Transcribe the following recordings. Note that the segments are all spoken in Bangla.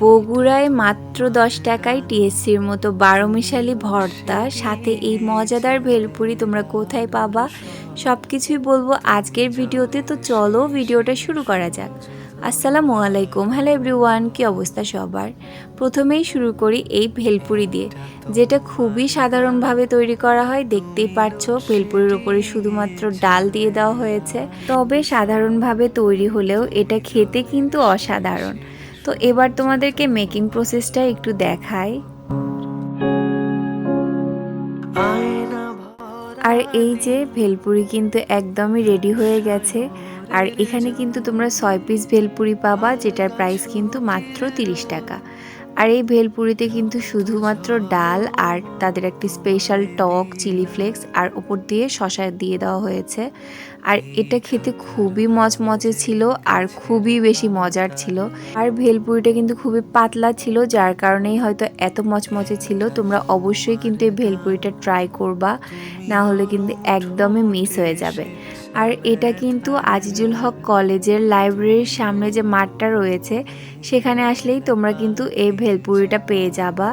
বগুড়ায় মাত্র দশ টাকায় টিএসসির মতো বারো মিশালি ভর্তা, সাথে এই মজাদার ভেলপুরি তোমরা কোথায় পাবা সব কিছুই বলব আজকের ভিডিওতে। তো চলো ভিডিওটা শুরু করা যাক। আসসালামু আলাইকুম। হ্যালো এভরিওয়ান, কি অবস্থা সবার? প্রথমেই শুরু করি এই ভেলপুরি দিয়ে, যেটা খুবই সাধারণভাবে তৈরি করা হয়। দেখতেই পারছ, ভেলপুরির উপরে শুধুমাত্র ডাল দিয়ে দেওয়া হয়েছে। তবে সাধারণভাবে তৈরি হলেও এটা খেতে কিন্তু অসাধারণ। তো এবার তোমাদেরকে মেকিং প্রসেসটা একটু দেখাই। আর এই যে ভেলপুরি কিন্তু একদমই রেডি হয়ে গেছে। আর এখানে কিন্তু তোমরা ছয় পিস ভেলপুরি পাবা, যেটার প্রাইস কিন্তু মাত্র তিরিশ টাকা। আর এই ভেলপুরিতে কিন্তু শুধুমাত্র ডাল আর তাদের একটি স্পেশাল টক চিলি ফ্লেক্স আর ওপর দিয়ে শশা দিয়ে দেওয়া হয়েছে। আর এটা খেতে খুবই মচমচে ছিল আর খুবই বেশি মজার ছিল। আর ভেলপুরিটা কিন্তু খুবই পাতলা ছিল, যার কারণেই হয়তো এত মচমচে ছিল। তোমরা অবশ্যই কিন্তু এই ভেলপুরিটা ট্রাই করবা, না হলে কিন্তু একদমই মিস হয়ে যাবে। আর এটা কিন্তু আজিজুল হক কলেজের লাইব্রেরির সামনে যে মাঠটা রয়েছে, সেখানে আসলেই তোমরা কিন্তু এই ভেলপুরিটা পেয়ে যাবা।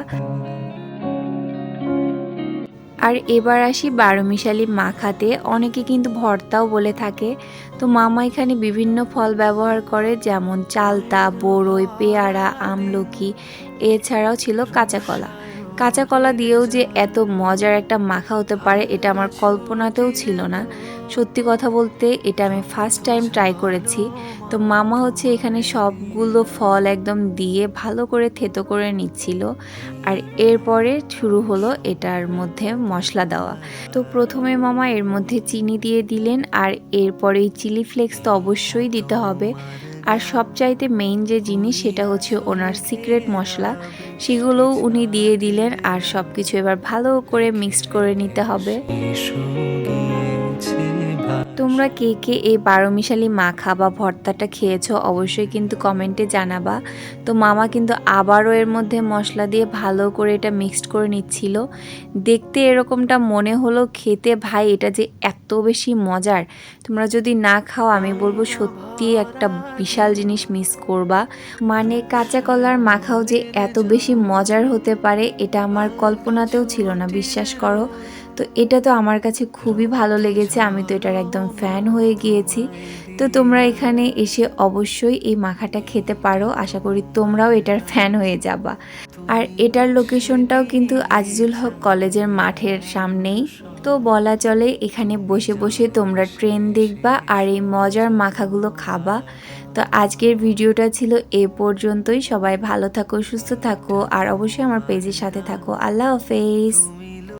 আর এবার আসি বারোমিশালি মাখাতে। অনেকে কিন্তু ভর্তাও বলে থাকে। তো মামা এখানে বিভিন্ন ফল ব্যবহার করে, যেমন চালতা বড়ই পেয়ারা, আমলকি, এছাড়াও ছিল কাঁচা কলা কাঁচা কলা দিয়েও যে এত মজার একটা মাখা হতে পারে, এটা আমার কল্পনাতেও ছিল না। সত্যি কথা বলতে, এটা আমি ফার্স্ট টাইম ট্রাই করেছি। তো মামা হচ্ছে এখানে সবগুলো ফল একদম দিয়ে ভালো করে থেতো করে নিচ্ছিল। আর এরপরে শুরু হলো এটার মধ্যে মশলা দেওয়া। তো প্রথমে মামা এর মধ্যে চিনি দিয়ে দিলেন, আর এরপরে চিলি ফ্লেক্স তো অবশ্যই দিতে হবে। আর সবচাইতে মেইন যে জিনিস সেটা হচ্ছে ওনার সিক্রেট মশলা। সেগুলোও উনি দিয়ে দিলেন আর সব কিছু এবার ভালো করে মিক্সড করে নিতে হবে। তোমরা কে কে এই বারো মিশালি মাখা বা ভর্তাটা খেয়েছো অবশ্যই কিন্তু কমেন্টে জানাবা। তো মামা কিন্তু আবারও এর মধ্যে মশলা দিয়ে ভালো করে এটা মিক্সড করে নিচ্ছিল। দেখতে এরকমটা মনে হলো, খেতে ভাই এটা যে এত বেশি মজার। তোমরা যদি না খাও, আমি বলব সত্যি একটা বিশাল জিনিস মিস করবা। মানে কাঁচা কলার মাখাও যে এত বেশি মজার হতে পারে, এটা আমার কল্পনাতেও ছিল না, বিশ্বাস করো। তো এটা তো আমার কাছে খুবই ভালো লেগেছে। আমি তো এটার একদম ফ্যান হয়ে গিয়েছি। তো তোমরা এখানে এসে অবশ্যই এই মাখাটা খেতে পারো। আশা করি তোমরাও এটার ফ্যান হয়ে যাবা। আর এটার লোকেশনটাও কিন্তু আজিজুল হক কলেজের মাঠের সামনেই। তো বলা চলে, এখানে বসে বসে তোমরা ট্রেন দেখবা আর এই মজার মাখাগুলো খাবা। তো আজকের ভিডিওটা ছিল এ পর্যন্তই। সবাই ভালো থাকো, সুস্থ থাকো আর অবশ্যই আমার পেজের সাথে থাকো। আল্লাহ হাফেজ।